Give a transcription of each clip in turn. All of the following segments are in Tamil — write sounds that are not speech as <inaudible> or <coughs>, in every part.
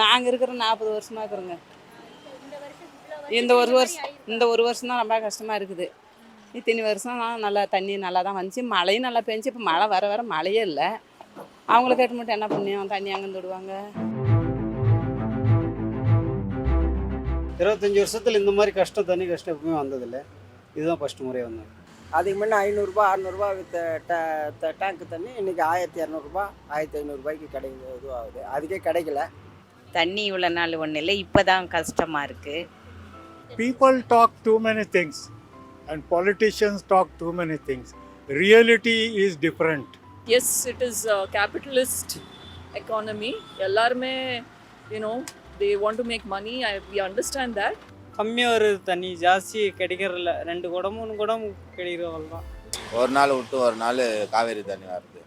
நாங்கள் இருக்கிற நாற்பது வருஷமாக இருக்கிறோங்க. இந்த ஒரு வருஷம் இந்த ஒரு வருஷம் தான் ரொம்ப கஷ்டமாக இருக்குது. இத்தனை வருஷம் நல்லா தண்ணி நல்லா தான் வந்துச்சு. மழையும் நல்லா பெஞ்சு இப்போ மழை வர வர மழையே இல்லை. அவங்கள கேட்டு மட்டும் என்ன பண்ணியும் தண்ணி அங்கேருந்து விடுவாங்க? இருபத்தஞ்சி வருஷத்தில் இந்த மாதிரி கஷ்டம் தண்ணி கஷ்டம் எப்பவுமே வந்ததில்லை. இதுதான் ஃபஸ்ட்டு முறை வந்தது. அதுக்கு முன்னே ஐநூறுரூபா அறநூறுபா வித்த டேங்க் தண்ணி இன்றைக்கி ஆயிரத்தி இரநூறுபா ஆயிரத்தி ஐநூறுரூபாய்க்கு கிடைக்குது இதுவாகுது. அதுக்கே கிடைக்கல. தண்ணி இவ்வளோ நாள் ஒன்றும் இல்லை இப்போ தான் கஷ்டமாக இருக்குது people talk too many things and politicians talk too many things. Reality is different. Yes it is capitalist economy எல்லாருமே you know they want to make money I we understand that கம்மியாக வருது தண்ணி ஜாஸ்தி கிடைக்கிறதில்ல ரெண்டு குடம் மூணு குடம் கிடைக்கிறவள் தான் ஒரு நாள் விட்டு ஒரு நாள் காவேரி தண்ணி வருது.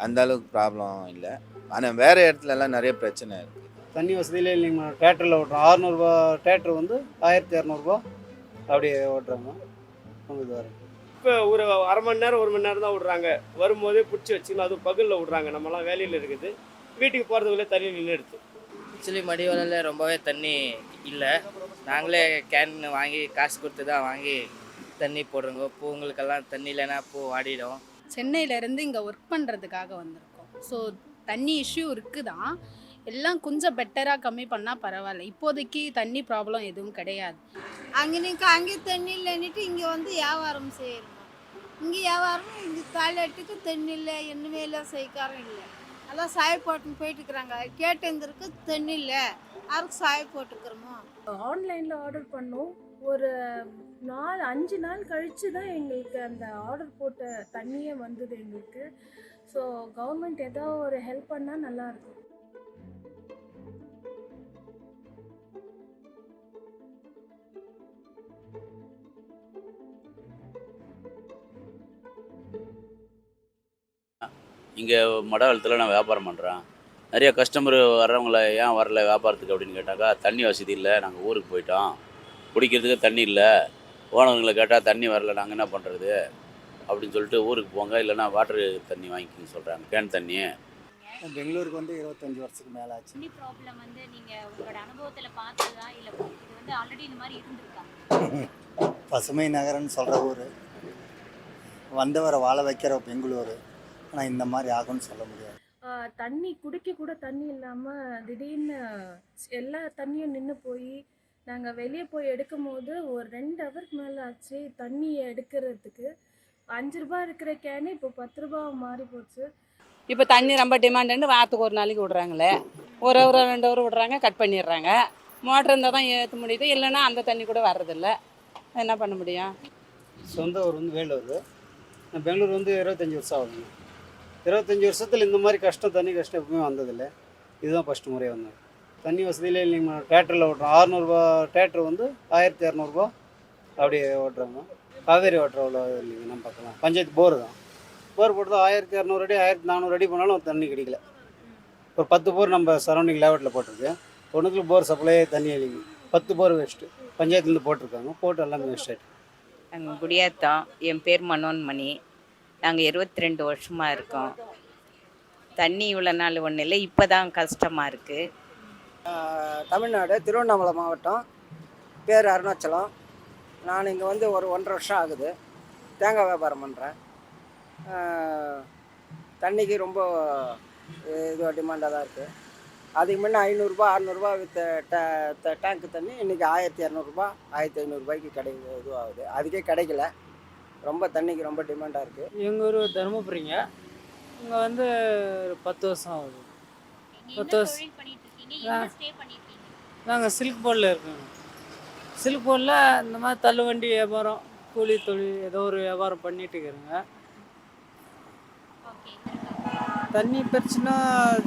அந்த அளவுக்கு ப்ராப்ளம் இல்லை. ஆனால் வேறு இடத்துல எல்லாம் நிறைய பிரச்சனை இருக்குது தண்ணி வசதியிலே இல்லைங்க தேட்டரில் ஓட்டுறோம். அறநூறுபா தேட்டர் வந்து ஆயிரத்தி இரநூறுபா அப்படியே ஓட்டுறாங்க. ரொம்ப இதுவாக இருக்குது இப்போ ஒரு அரை மணி நேரம் ஒரு மணி நேரம் தான் விட்றாங்க வரும்போதே பிடிச்சி வச்சுக்கணும் அதுவும் பகலில் விட்றாங்க நம்மலாம் வேலையில் இருக்குது. வீட்டுக்கு போகிறதுக்குள்ளே தண்ணி நின்றுடுது ஆக்சுவலி மடிவலையில் ரொம்பவே தண்ணி இல்லை. நாங்களே கேன் வாங்கி காசு கொடுத்து தான் வாங்கி தண்ணி போடுறோங்க. பூங்களுக்கெல்லாம் தண்ணி இல்லைன்னா பூ வாடிடும். சென்னையிலேருந்து இங்கே ஒர்க் பண்ணுறதுக்காக வந்திருக்கோம். ஸோ தண்ணி இஷ்யூ இருக்குதான். எல்லாம் கொஞ்சம் பெட்டராக கம்மி பண்ணால் பரவாயில்ல. இப்போதைக்கு தண்ணி ப்ராப்ளம் எதுவும் கிடையாது. அங்கே நிற்க அங்கே தண்ணி இல்லைன்னுட்டு இங்கே வந்து வியாபாரம் செய்யணும் இங்கே வியாபாரம் இங்கே டாய்லெட்டுக்கு தண்ணி இல்லை என்னமே இல்லை சைக்காரம் இல்லை. எல்லாம் சாய போட்டுன்னு போயிட்டு இருக்கிறாங்க. கேட்டுங்கிறதுக்கு தண்ணி இல்லை. யாருக்கு சாய போட்டுக்கிறோமோ? ஆன்லைனில் ஆர்டர் பண்ணோம். ஒரு நாலு அஞ்சு நாள் கழித்து தான் எங்களுக்கு அந்த ஆர்டர் போட்ட தண்ணியே வந்தது எங்களுக்கு. ஸோ கவர்மெண்ட் ஏதோ ஒரு ஹெல்ப் பண்ணால் நல்லாயிருக்கும் இங்கே மடவளத்தில் நான் வியாபாரம் பண்ணுறேன் நிறைய கஸ்டமர் வர்றவங்கள ஏன் வரல வியாபாரத்துக்கு அப்படின்னு கேட்டாக்கா தண்ணி வசதி இல்லை நாங்கள் ஊருக்கு போயிட்டோம். குடிக்கிறதுக்கு தண்ணி இல்லை. ஓனருங்களை கேட்டால் தண்ணி வரல நாங்கள் என்ன பண்ணுறது அப்படின்னு சொல்லிட்டு ஊருக்கு போங்க இல்லைன்னா வாட்டர் தண்ணி வாங்கிக்கோங்க சொல்கிறாங்க கேன் தண்ணி. பெங்களூருக்கு வந்து இருபத்தஞ்சி வருஷத்துக்கு மேலே ஆச்சு. தண்ணி ப்ராப்ளம் வந்து நீங்கள் உங்களோட அனுபவத்தில் பார்த்ததா? இல்லை இது வந்து ஆல்ரெடி இந்த மாதிரி இருந்திருக்கா? பசுமை நகரம்னு சொல்கிற ஊர். வந்தவரை வாழ வைக்கிற பெங்களூர். ஆனால் இந்த மாதிரி ஆகும்னு சொல்ல முடியாது. தண்ணி குடிக்க கூட தண்ணி இல்லாமல் திடீர்னு எல்லா தண்ணியும் நின்று போய் நாங்கள் வெளியே போய் எடுக்கும் போது ஒரு ரெண்டு ஹவருக்கு மேலே ஆச்சு தண்ணியை எடுக்கிறதுக்கு. அஞ்சு ரூபாய் இருக்கிற கேனு இப்போ பத்து ரூபா மாறி போச்சு. இப்போ தண்ணி ரொம்ப டிமாண்டுன்னு வாரத்துக்கு ஒரு நாளைக்கு விடுறாங்களே. ஒரு ஹவர் ரெண்டு ஹவர் விடுறாங்க கட் பண்ணிடுறாங்க. மோட்டர் இருந்தால் தான் ஏற்ற முடியுது. இல்லைன்னா அந்த தண்ணி கூட வர்றதில்ல. என்ன பண்ண முடியும்? சொந்த ஊர் வந்து வேலூர். நான் பெங்களூர் வந்து இருபத்தஞ்சி வருஷம் ஆகுதுங்க. இருபத்தஞ்சி வருஷத்தில் இந்த மாதிரி கஷ்டம் தண்ணி கஷ்டம் எப்பவுமே வந்ததில்லை. இதுதான் ஃபஸ்ட்டு முறை வந்தது. தண்ணி வசதியிலே இல்லைங்க தேட்டரில் ஓட்டுறோம். அறநூறுபா தேட்டர் வந்து ஆயிரத்தி இரநூறுபா அப்படியே ஓட்டுறாங்க. காவேரி வாட்டர் அவ்வளோ இல்லைங்க நம்ம பக்கம் பஞ்சாயத்து போர் தான். போர் போட்டு ஆயிரத்தி இரநூறு அடி ஆயிரத்தி நானூறு அடி போனாலும் தண்ணி கிடைக்கல. ஒரு பத்து போர் நம்ம சரௌண்டிங் லேவட்டில் போட்டிருக்கு. ஒன்றுக்குள்ள போர் சப்ளை தண்ணி இல்லைங்க. பத்து போர் வேஸ்ட்டு பஞ்சாயத்துலேருந்து போட்டிருக்காங்க. போட்டு எல்லாமே வேஸ்ட் ஆகிட்டு நாங்கள் குடியாத்தம் என் பேர் மனோன்மணி. நாங்கள் இருபத்தி ரெண்டு வருஷமாக இருக்கோம். தண்ணி இவ்வளோ நாள் ஒன்றும் இல்லை இப்போ தான் கஷ்டமாக இருக்குது தமிழ்நாடு திருவண்ணாமலை மாவட்டம் பேர் அருணாச்சலம். நான் இங்கே வந்து ஒரு ஒன்றரை வருஷம் ஆகுது. தேங்காய் வியாபாரம் பண்ணுறேன் தண்ணிக்கு ரொம்ப இது டிமாண்டாக தான் இருக்குது அதுக்கு முன்னே ஐநூறுரூபா அறநூறுபா வித்த டேங்க்கு தண்ணி இன்றைக்கி ஆயிரத்தி இரநூறுபா ஆயிரத்தி ஐநூறுபாய்க்கு கிடை இதுவாகுது. அதுக்கே கிடைக்கல. ரொம்ப தண்ணிக்கு ரொம்ப டிமாண்டாக இருக்குது எங்கள் ஊர் தருமபுரிங்க. இங்கே வந்து ஒரு பத்து வருஷம் ஆகுது. பத்து வருஷம். நாங்கள் சில்க் போர்டில் இருக்கோங்க. சில்க் போர்டில் இந்த மாதிரி தள்ளுவண்டி வியாபாரம் கூலி தொழில் ஏதோ ஒரு வியாபாரம் பண்ணிட்டு இருக்கிறேங்க. தண்ணி பிரச்சனை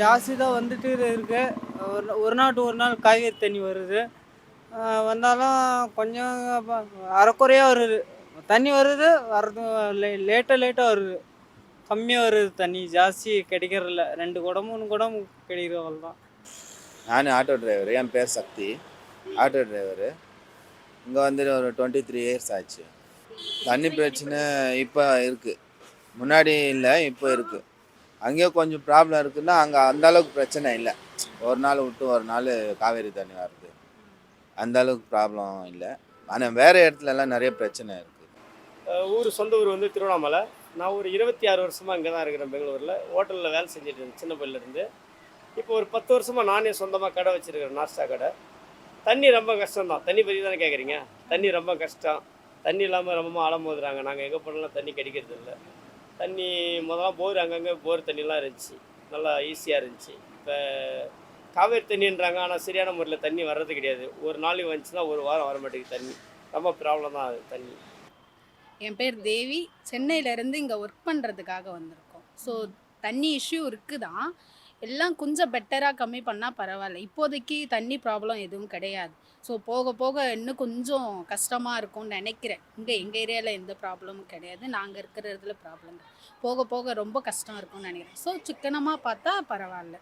ஜாஸ்தி தான் வந்துட்டு இருக்கு. ஒரு ஒரு நாட்டு ஒரு நாள் காய்கறி தண்ணி வருது. வந்தாலும் கொஞ்சம் அரைக்குறையாக வருது. தண்ணி வருது வர்றது லே லேட்டாக லேட்டாக வருது. கம்மியாக வருது தண்ணி ஜாஸ்தி கிடைக்கிறதில்ல. ரெண்டு குடம் மூணு குடம் கிடைக்கிறவள் தான். நான் ஆட்டோ டிரைவர் என் பேர் சக்தி. ஆட்டோ டிரைவரு இங்கே வந்துட்டு ஒரு டுவெண்ட்டி த்ரீ இயர்ஸ் ஆச்சு. தண்ணி பிரச்சனை இப்போ இருக்குது முன்னாடி இல்லை இப்போ இருக்குது அங்கேயே கொஞ்சம் ப்ராப்ளம் இருக்குன்னா அங்கே அந்த அளவுக்கு பிரச்சனை இல்லை. ஒரு நாள் விட்டு ஒரு நாள் காவேரி தண்ணி வருது அந்த அளவுக்கு ப்ராப்ளம் இல்லை. ஆனால் வேறு இடத்துலலாம் நிறைய பிரச்சனை இருக்குது ஊர் சொந்த ஊர் வந்து திருவண்ணாமலை. நான் ஒரு இருபத்தி ஆறு வருஷமாக இங்கே தான் இருக்கிறேன் பெங்களூரில். ஹோட்டலில் வேலை செஞ்சுட்டு இருந்தேன் சின்ன பள்ளியிலேருந்து. இப்போ ஒரு பத்து வருஷமாக நானே சொந்தமாக கடை வச்சுருக்கிறேன் நாஸ்டா கடை. தண்ணி ரொம்ப கஷ்டம் தான் தண்ணி பற்றி தானே கேட்குறீங்க தண்ணி ரொம்ப கஷ்டம். தண்ணி இல்லாமல் ரொம்ப அலம் மோதுறாங்க நாங்கள் எங்கே போனாலும் தண்ணி கிடைக்கிறது இல்லை. தண்ணி முதல்ல போர் அங்கங்கே போர் தண்ணிலாம் இருந்துச்சு. நல்லா ஈஸியாக இருந்துச்சு. இப்போ காவேரி தண்ணின்றாங்க. ஆனால் சரியான முறையில் தண்ணி வர்றது கிடையாது. ஒரு நாளைக்கு வந்துச்சுன்னா ஒரு வாரம் வர மாட்டேங்குது தண்ணி. ரொம்ப ப்ராப்ளம் தான் அது தண்ணி. என் பேர் தேவி. சென்னையிலேருந்து இங்கே ஒர்க் பண்ணுறதுக்காக வந்திருக்கோம். ஸோ தண்ணி இஷ்யூ இருக்குதான். எல்லாம் கொஞ்சம் பெட்டராக கம்மி பண்ணால் பரவாயில்ல. இப்போதைக்கு தண்ணி ப்ராப்ளம் எதுவும் கிடையாது. ஸோ போக போக இன்னும் கொஞ்சம் கஷ்டமாக இருக்கும்னு நினைக்கிறேன். இங்கே எங்கள் ஏரியாவில் எந்த ப்ராப்ளமும் கிடையாது. நாங்கள் இருக்கிற இடத்துல ப்ராப்ளம் போக போக ரொம்ப கஷ்டம் இருக்கும்னு நினைக்கிறேன். ஸோ சிக்கனமாக பார்த்தா பரவாயில்ல.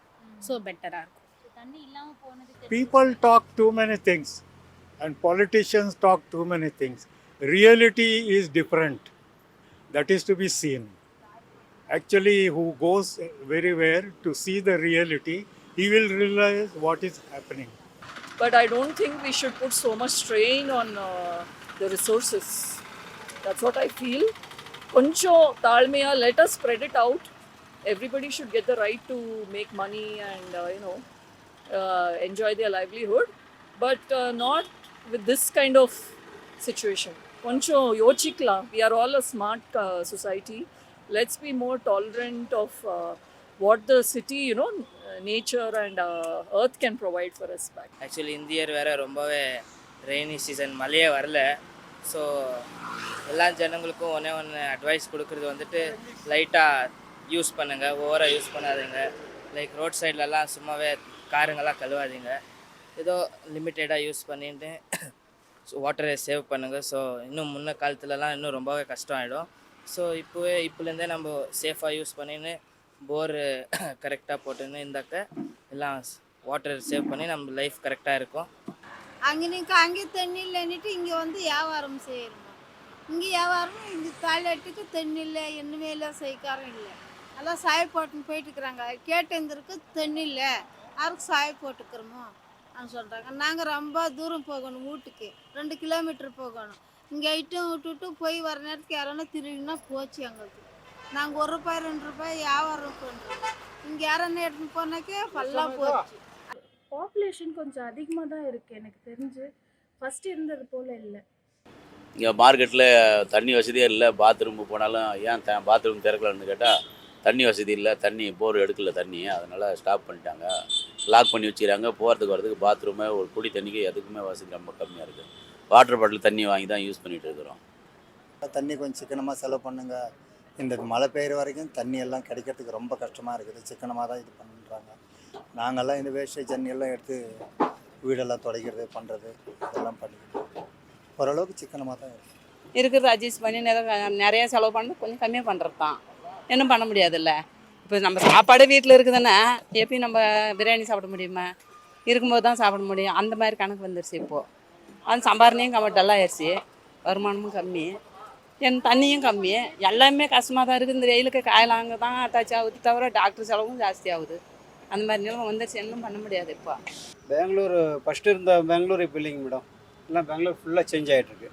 ஸோ பெட்டராக இருக்கும். தண்ணி இல்லாமல் போனது People talk too many things, and politicians talk too many things. reality is different. That is to be seen. Actually, who goes very well to see the reality, he will realize what is happening. But I don't think we should put so much strain on uh, the resources. That's what I feel. Koncho Talmea, let us spread it out. Everybody should get the right to make money and, uh, you know, uh, enjoy their livelihood, but uh, not with this kind of situation. கொஞ்சம் யோசிக்கலாம் we are all a smart society let's be more tolerant of what the city you know nature and earth can provide for us back actually இந்த இயர் வேறு ரொம்பவே ரெய்னி சீசன் மழையே வரல ஸோ எல்லா ஜனங்களுக்கும் ஒன்றே ஒன்று அட்வைஸ் கொடுக்குறது வந்துட்டு லைட்டாக யூஸ் பண்ணுங்கள் ஓவராக யூஸ் பண்ணாதீங்க லைக் ரோட் சைட்லலாம் சும்மாவே காருங்கெல்லாம் கழுவாதீங்க ஏதோ லிமிட்டடாக யூஸ் பண்ணிட்டு வாட்டரை சேவ் பண்ணுங்கள் ஸோ இன்னும் முன்ன காலத்துலலாம் இன்னும் ரொம்பவே கஷ்டம் ஆகிடும் ஸோ இப்போவே இப்போலேருந்தே நம்ம சேஃபாக யூஸ் பண்ணின்னு போரு கரெக்டாக <coughs> போட்டுன்னு இருந்தாக்க எல்லாம் வாட்டர் சேவ் பண்ணி நம்ம லைஃப் கரெக்டாக இருக்கும். அங்கே நிற்க அங்கே தண்ணி இல்லைன்னுட்டு இங்கே வந்து வியாபாரம் செய்யணும் இங்கே வியாபாரம் இங்கே டாய்லெட்டுக்கு தண்ணி இல்லை எண்ணுமே இல்லை சைக்காரம் இல்லை. எல்லாம் சாய போட்டுன்னு போயிட்டு இருக்கிறாங்க இருந்திருக்கு தண்ணி இல்லை யாருக்கு சாய போட்டுக்கிறோமோ சொல்கிறாங்க நாங்கள் ரொம்ப தூரம் போகணும் வீட்டுக்கு. ரெண்டு கிலோமீட்டர் போகணும். இங்கே ஐட்டம் விட்டுட்டு போய் வர நேரத்துக்கு யாரோன்னா திருடினா போச்சு எங்களுக்கு. நாங்கள் ஒரு ரூபாய் ரெண்டு ரூபாய் வியாபாரம் பண்ணுறோம் இங்கே யாரன்னா எடுத்துன்னு போனாக்கே பல்லாம் போச்சு. பாப்புலேஷன் கொஞ்சம் அதிகமாக தான் இருக்குது எனக்கு தெரிஞ்சு. ஃபர்ஸ்ட் இருந்தது போல் இல்லை. இங்கே மார்க்கெட்டில் தண்ணி வசதியே இல்லை. பாத்ரூம் போனாலும் ஏன் த பாத்ரூம் திறக்கலன்னு கேட்டால் தண்ணி வசதி இல்லை. தண்ணி போர் எடுக்கல தண்ணி. அதனால் ஸ்டாப் பண்ணிட்டாங்க. லாக் பண்ணி வச்சுக்கிறாங்க. போகிறதுக்கு வரதுக்கு பாத்ரூமே ஒரு குடி தண்ணிக்கு எதுக்குமே வசதி ரொம்ப கம்மியாக இருக்குது வாட்டர் பாட்டில் தண்ணி வாங்கி தான் யூஸ் பண்ணிகிட்டு இருக்கிறோம். தண்ணி கொஞ்சம் சிக்கனமாக செலவு பண்ணுங்க. இந்த மழை பெய்கிற வரைக்கும் தண்ணி எல்லாம் கிடைக்கிறதுக்கு ரொம்ப கஷ்டமாக இருக்குது. சிக்கனமாக தான் இது பண்ணுறாங்க நாங்கள்லாம் இந்த வேஸ்டேஜ் தண்ணி எல்லாம் எடுத்து வீடெல்லாம் துடைக்கிறது பண்ணுறது இதெல்லாம் பண்ணிக்கிறோம் ஓரளவுக்கு சிக்கனமாக தான் இருக்குது இருக்கிறத அட்ஜஸ்ட் பண்ணி நிறைய நிறைய செலவு பண்ண கொஞ்சம் கம்மியாக பண்ணுறது தான் இன்னும் பண்ண முடியாதுல்ல? இப்போ நம்ம சாப்பாடு வீட்டில் இருக்குதுன்னா எப்படி நம்ம பிரியாணி சாப்பிட முடியுமா? இருக்கும்போது தான் சாப்பிட முடியும். அந்த மாதிரி கணக்கு வந்துருச்சு இப்போது அது சம்பாரணையும் கம்மி டல்லாக ஆயிடுச்சு வருமானமும் கம்மி. என் தண்ணியும் கம்மி. எல்லாமே கஷ்டமாக தான் இருக்குது. இந்த வெயிலுக்கு காயலாங்க தான் அட்டாச் ஆகுது தவிர டாக்டர் செலவும் ஜாஸ்தி ஆகுது. அந்த மாதிரி நிலைமை வந்துருச்சு. இன்னும் பண்ண முடியாது இப்போ. பெங்களூர் ஃபஸ்ட்டு இருந்த பெங்களூர் இப்போ இல்லைங்க மேடம். எல்லாம் பெங்களூர் ஃபுல்லாக சேஞ்ச் ஆகிட்டுருக்கு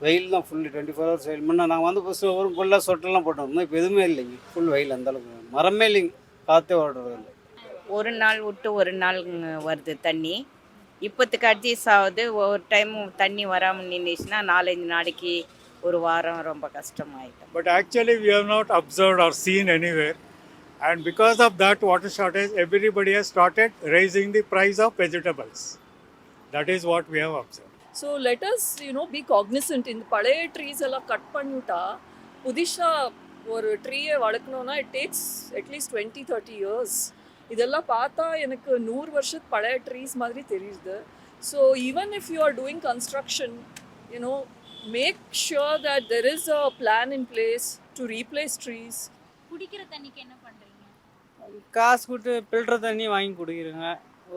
வெயில் தான் ஃபுல்லு டுவெண்ட்டி ஃபோர் ஹவர்ஸ் வெயில். முன்னே நாங்கள் வந்து ஃபஸ்ட்டு ஒரு ஃபுல்லாக சொட்டெல்லாம் போட்டோம். இருந்தோம் இப்போ எதுவுமே இல்லைங்க. ஃபுல் வெயில் அந்த அளவுக்கு. மரமே இல்லைங்க. காற்றே ஓடுறது இல்லை. ஒரு நாள் விட்டு ஒரு நாள் வருது தண்ணி. இப்போத்துக்கு அட்ஜஸ்ட் ஆகுது. ஒரு டைம் தண்ணி வராமல் நின்றுச்சுன்னா நாலஞ்சு நாளைக்கு ஒரு வாரம் ரொம்ப கஷ்டமாயிட்டோம் But actually, we have not observed or seen anywhere. And because of that water shortage, everybody has started raising the price of vegetables. That is what we have observed. So let us, you know, be cognizant. இந்த பழைய ட்ரீஸ் எல்லாம் கட் பண்ணிவிட்டா புதுசாக ஒரு ட்ரீயை வளர்க்கணுன்னா it takes at least twenty thirty years இதெல்லாம் பார்த்தா எனக்கு நூறு வருஷத்து பழைய ட்ரீஸ் மாதிரி தெரியுது. So even if you are doing construction you know make sure that there is a plan in place to replace trees குடிக்கிற தண்ணிக்கு என்ன பண்ணுறீங்க காசு கொடுத்து ஃபில்டர் தண்ணி வாங்கி குடிக்கிறேங்க.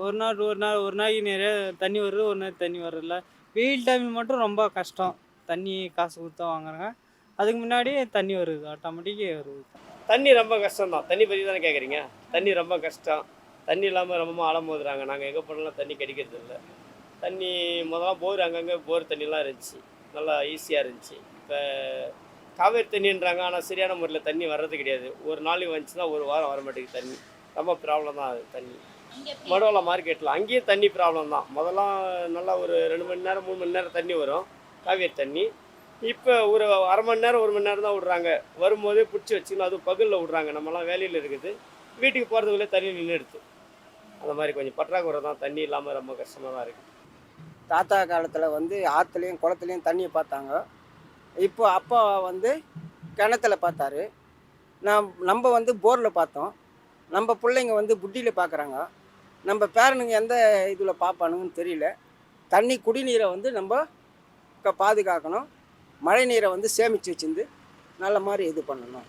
ஒரு நாள் ஒரு நாள் ஒரு நாளைக்கு நிறைய தண்ணி வருது ஒரு நாள் தண்ணி வரல. வெயில் டைமில் மட்டும் ரொம்ப கஷ்டம். தண்ணி காசு கொடுத்தா வாங்குறாங்க. அதுக்கு முன்னாடி தண்ணி வருது. ஆட்டோமேட்டிக்காக வருது. தண்ணி ரொம்ப கஷ்டம் தான் தண்ணி பற்றி தானே கேட்குறீங்க தண்ணி ரொம்ப கஷ்டம். தண்ணி இல்லாமல் ரொம்ப போதுறாங்க நாங்கள் எங்கே போனாலும் தண்ணி கிடைக்கிறது இல்லை. தண்ணி முதல்ல போர் அங்கங்கே போர் தண்ணிலாம் இருந்துச்சு. நல்லா ஈஸியாக இருந்துச்சு. இப்போ காவேரி தண்ணின்றாங்க. ஆனால் சரியான முறையில் தண்ணி வர்றது கிடையாது. ஒரு நாளைக்கு வந்துச்சுன்னா ஒரு வாரம் வர மாட்டேங்குது தண்ணி. ரொம்ப ப்ராப்ளம் தான் அது தண்ணி. மடோல மார்க்கெட்டில் அங்கேயும் தண்ணி ப்ராப்ளம் தான். முதல்லாம் நல்லா ஒரு ரெண்டு மணி நேரம் மூணு மணி நேரம் தண்ணி வரும். காவேரி தண்ணி. இப்போ ஒரு அரை மணி நேரம் ஒரு மணி நேரம் தான் விட்றாங்க. வரும்போதே பிடிச்சி வச்சுக்கணும் அதுவும் பகலில் விட்றாங்க. நம்மலாம் வேலையில் இருக்குது. வீட்டுக்கு போகிறதுக்குள்ளே தண்ணி நின்றுடுது அந்த மாதிரி கொஞ்சம் பற்றாக்குறை தான். தண்ணி இல்லாமல் ரொம்ப கஷ்டமாக தான் இருக்குது தாத்தா காலத்தில் வந்து ஆற்றுலையும் குளத்துலையும் தண்ணியை பார்த்தாங்க. இப்போ அப்பா வந்து கிணத்துல பார்த்தாரு. நான் நம்ம வந்து போரில் பார்த்தோம். நம்ம பிள்ளைங்க வந்து புட்டியில் பார்க்குறாங்க. நம்ம பேரனுங்க எந்த இதில் பார்ப்பானுங்கன்னு தெரியல. தண்ணி குடிநீரை வந்து நம்ம பாதுகாக்கணும். மழை நீரை வந்து சேமித்து வச்சுருந்து நல்ல மாதிரி இது பண்ணணும்.